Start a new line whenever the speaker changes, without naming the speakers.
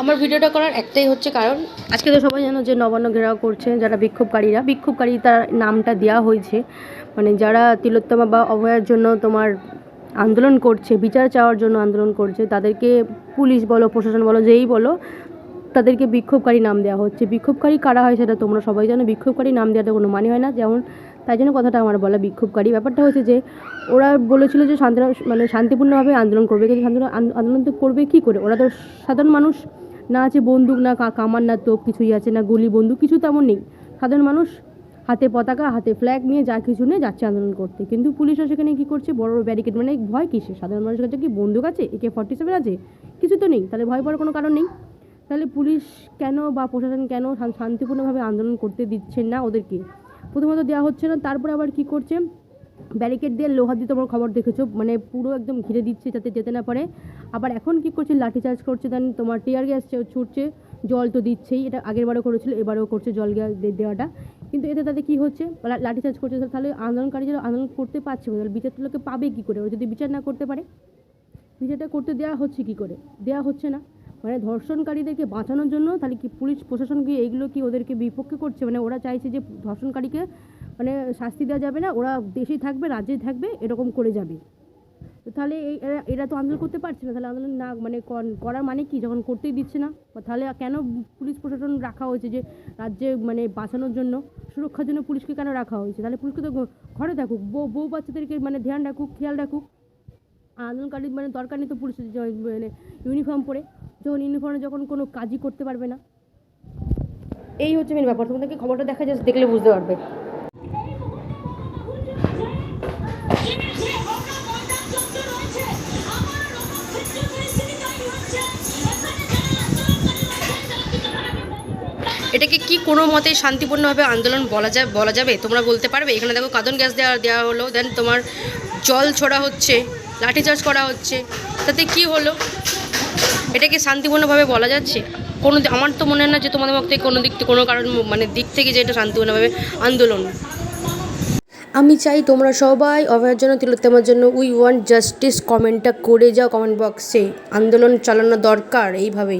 আমার ভিডিওটা করার একটাই হচ্ছে কারণ আজকে তো সবাই জানো যে নবান্ন ঘেরাও করছে, যারা বিক্ষোভকারীরা। বিক্ষোভকারী তার নামটা দেওয়া হয়েছে। মানে যারা তিলোত্তমা বা অভয়ার জন্য তোমার আন্দোলন করছে, বিচার চাওয়ার জন্য আন্দোলন করছে, তাদেরকে পুলিশ বলো, প্রশাসন বলো, যেই বলো, তাদেরকে বিক্ষোভকারী নাম দেওয়া হচ্ছে। বিক্ষোভকারী কারা হয় সেটা তোমরা সবাই জানো। বিক্ষোভকারী নাম দেওয়াটা কোনো মানে হয় না। যেমন তাই জন্য কথাটা আমার বলা বিক্ষোভকারী। ব্যাপারটা হচ্ছে যে, ওরা বলেছিল যে শান্তি মানে শান্তিপূর্ণভাবে আন্দোলন করবে। কিন্তু আন্দোলন তো করবে কী করে? ওরা তো সাধারণ মানুষ। না আছে বন্দুক, না কামান, না তোপ, কিছুই আছে, না গুলি, বন্দুক, কিছু তেমন নেই। সাধারণ মানুষ হাতে পতাকা, হাতে ফ্ল্যাগ নিয়ে যা কিছু নিয়ে যাচ্ছে আন্দোলন করতে। কিন্তু পুলিশরা সেখানে কী করছে? বড় বড় ব্যারিকেড মানে ভয় কিসে সাধারণ মানুষের কাছে কি বন্দুক আছে? একে ফর্টি সেভেন আছে? কিছু তো নেই। তাহলে ভয় পাওয়ার কোনো কারণ নেই? তাহলে পুলিশ কেন বা প্রশাসন কেন শান্তিপূর্ণভাবে আন্দোলন করতে দিচ্ছেন না ওদেরকে? প্রথমত দেওয়া হচ্ছে না, তারপরে আবার কি করছে? ব্যারিকেড দিয়ে লোহা দিয়ে তোমার খবর দেখেছ মানে পুরো একদম ঘিরে দিচ্ছে যাতে যেতে না পারে। আবার এখন কি করছে, লাঠিচার্জ করছে দেন তোমার টিয়ার গ্যাস ছুটছে, জল তো দিচ্ছেই, এটা আগের বারও করেছিল, এবারেও করছে জল গ্যাস দেওয়াটা। কিন্তু এতে তাদের কী হচ্ছে লা- লাঠিচার্জ করছে, তাহলে আন্দোলনকারী যারা আন্দোলন করতে পারছে তাহলে লোকে পাবে কী করে? ওরা যদি বিচার না করতে পারে, বিচারটা করতে দেওয়া হচ্ছে কি করে? দেওয়া হচ্ছে না। মানে ধর্ষণকারীদেরকে বাঁচানোর জন্য তাহলে কি পুলিশ, প্রশাসন কি এইগুলো কি ওদেরকে বিপক্ষে করছে? মানে ওরা চাইছে যে ধর্ষণকারীকে মানে শাস্তি দেওয়া যাবে না, ওরা দেশেই থাকবে, রাজ্যেই থাকবে, এরকম করে যাবে। তো তাহলে এই, এরা- তো আন্দোলন করতে পারছে না, তাহলে আন্দোলন না মানে কর- করার মানে কি? যখন করতেই দিচ্ছে না তাহলে কেন পুলিশ প্রশাসন রাখা হয়েছে যে রাজ্যে মানে বাঁচানোর জন্য, সুরক্ষার জন্য পুলিশকে কেন রাখা হয়েছে? তাহলে পুলিশকে তো ঘরে থাকুক বউ বউ বাচ্চাদেরকে মানে ধ্যান রাখুক, খেয়াল রাখুক। আন্দোলনকারী মানে দরকার নেই তো পুলিশের মানে ইউনিফর্ম পরে, যখন ইউনিফর্মে যখন কোনো কাজই করতে পারবে না। এই হচ্ছে মেন ব্যাপার, তোমাদেরকে খবরটা দেখা যাচ্ছে, দেখলে বুঝতে পারবে। এটাকে কি কোনো মতে শান্তিপূর্ণভাবে আন্দোলন বলা যায় বলা যাবে? তোমরা বলতে পারবে? এখানে দেখো কাঁদন গ্যাস দেওয়া দেওয়া হলো দেন তোমার জল ছোড়া হচ্ছে লাঠিচার্জ করা হচ্ছে। তাতে কি হলো? এটাকে শান্তিপূর্ণভাবে বলা যাচ্ছে? কোনো আমার তো মনে হয় না যে তোমাদের মধ্যে কোনো দিক কোনো কারণ মানে দিক থেকে যে এটা শান্তিপূর্ণভাবে আন্দোলন। আমি চাই তোমরা সবাই অভয়ের জন্য, তিলোত্তমার জন্য, উই ওয়ান্ট জাস্টিস কমেন্টটা করে যাও কমেন্ট বক্সে। আন্দোলন চালানো দরকার, এইভাবেই।